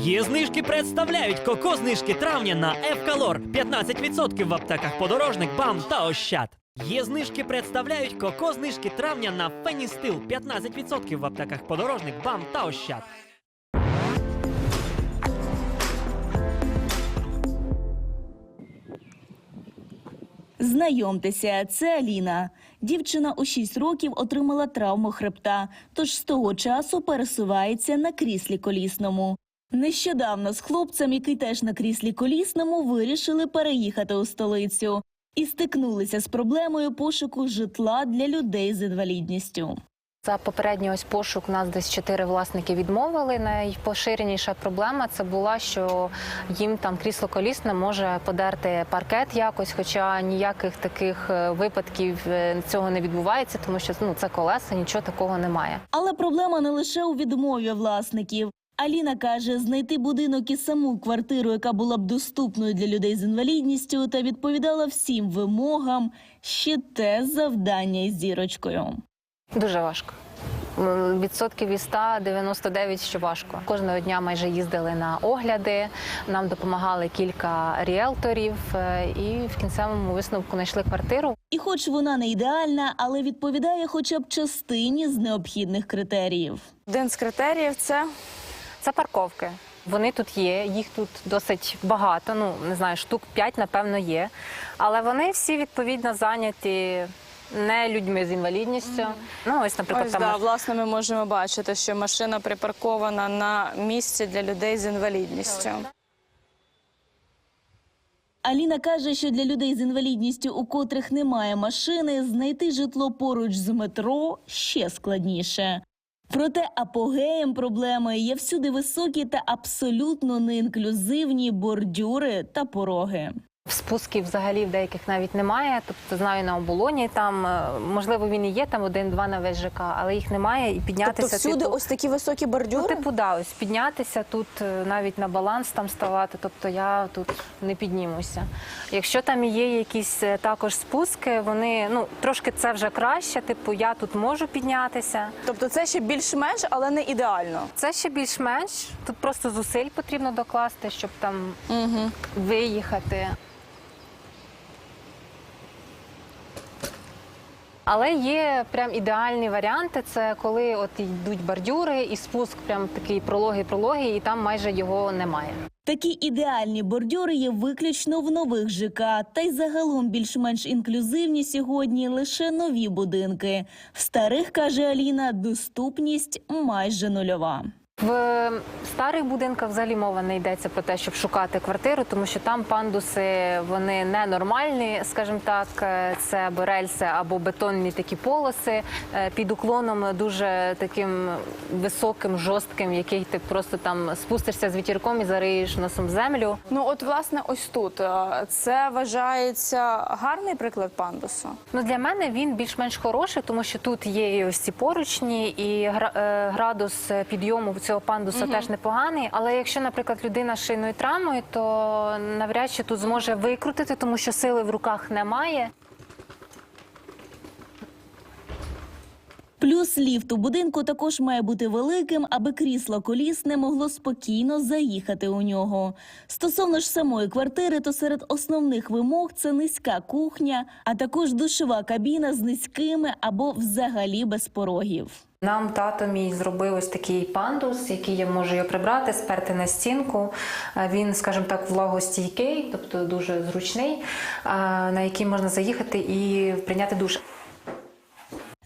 Є знижки представляють коко знижки травня на Евкалор 15% в аптеках подорожник, бам та ощад. Є знижки представляють коко знижки травня на Феністил 15% в аптеках подорожник, бам та ощад. Знайомтеся, це Аліна. Дівчина у 6 років отримала травму хребта, тож з того часу пересувається на кріслі колісному. Нещодавно з хлопцем, який теж на кріслі колісному, вирішили переїхати у столицю і стикнулися з проблемою пошуку житла для людей з інвалідністю. За попередній ось пошук нас десь чотири власники відмовили. Найпоширеніша проблема це була, що їм там крісло колісне може подерти паркет якось, хоча ніяких таких е, випадків е, цього не відбувається, тому що ну це колеса, нічого такого немає. Але проблема не лише у відмові власників. Аліна каже, знайти будинок і саму квартиру, яка була б доступною для людей з інвалідністю та відповідала всім вимогам, ще те завдання із зірочкою. Дуже важко. Відсотків із 100 – 99, що важко. Кожного дня майже їздили на огляди. Нам допомагали кілька ріелторів, е, і в кінцевому висновку знайшли квартиру. І хоч вона не ідеальна, але відповідає хоча б частині з необхідних критеріїв. Один з критеріїв це Це парковки. Вони тут є, їх тут досить багато. Ну не знаю, штук 5, напевно, є. Але вони всі відповідно зайняті не людьми з інвалідністю. Ну ось, наприклад, ось там да, власне ми можемо бачити, що машина припаркована на місці для людей з інвалідністю. Аліна каже, що для людей з інвалідністю, у котрих немає машини, знайти житло поруч з метро ще складніше. Проте апогеєм проблеми є всюди високі та абсолютно неінклюзивні бордюри та пороги. Спусків взагалі в деяких навіть немає. Тобто знаю на оболоні там е, можливо він і є там один-два на весь ЖК, але їх немає і піднятися. Тобто всюди типу, ось такі високі Ну, бордюри? типу, да, ось піднятися тут е, навіть на баланс там ставати, тобто я тут не піднімуся. Якщо там є якісь е, також спуски, вони ну трошки це вже краще. Типу, я тут можу піднятися. Тобто це ще більш-менш, але не ідеально. Це ще більш-менш. Тут просто зусиль потрібно докласти, щоб там Угу. виїхати. Але є прям ідеальні варіанти. Це коли от йдуть бордюри і спуск, прям такий прологий-прологий, і там майже його немає. Такі ідеальні бордюри є виключно в нових ЖК, та й загалом більш-менш інклюзивні сьогодні лише нові будинки. В старих каже Аліна, доступність майже нульова. В старих будинках взагалі мова не йдеться про те, щоб шукати квартиру, тому що там пандуси вони ненормальні, скажімо так, Е, це або рельси, або бетонні такі полоси е, під уклоном дуже таким високим, жорстким, який ти просто там спустишся з вітірком і зариєш носом землю. Ну от власне ось тут е, це вважається гарний приклад пандусу. Ну для мене він більш-менш хороший, тому що тут є і ось ці поручні, і гра- градус підйому цього пандуса теж непоганий. Але якщо, наприклад, людина з шийною травмою, то навряд чи тут зможе викрутити, тому що сили в руках немає. Плюс ліфт у будинку також має бути великим, аби крісло колісне могло спокійно заїхати у нього. Стосовно ж самої квартири, то серед основних вимог це низька кухня, а також душова кабіна з низькими або взагалі без порогів. Нам тато мій зробив ось такий пандус, який я можу його прибрати, сперти на стінку. Е, Він, скажімо так, влагостійкий, тобто дуже зручний, е, на який можна заїхати і прийняти душ.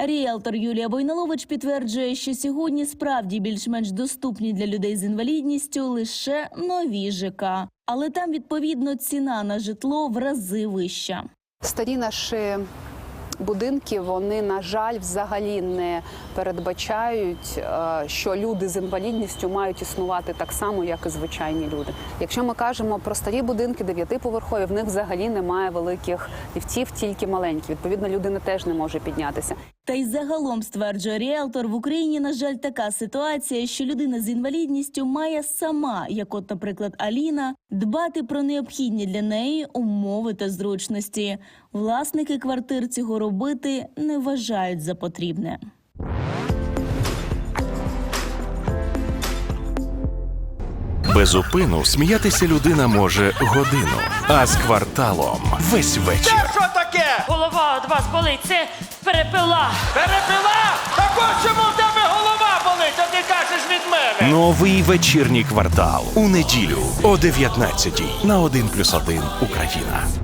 Ріелтор Юлія Войналович підтверджує, що сьогодні справді більш-менш доступні для людей з інвалідністю лише нові ЖК. Але там відповідно ціна на житло в рази вища. Старі наші будинки, вони, на жаль, взагалі не передбачають, е, що люди з інвалідністю мають існувати так само, як і звичайні люди. Якщо ми кажемо про старі будинки, дев'ятиповерхові, в них взагалі немає великих ліфтів, тільки маленькі. Відповідно, людина теж не може піднятися. Та й загалом стверджує ріелтор, в Україні, на жаль, така ситуація, що людина з інвалідністю має сама, як от, наприклад, Аліна, дбати про необхідні для неї умови та зручності. Власники квартир цього робити не вважають за потрібне. Без упину сміятися людина може годину, а з кварталом весь вечір. Що таке? Голова від вас болить, це перепила. Перепила? Так ось чому в тебе голова болить, а ти кажеш від мене. Новий вечірній квартал у неділю о 19 на 1+,1 Україна.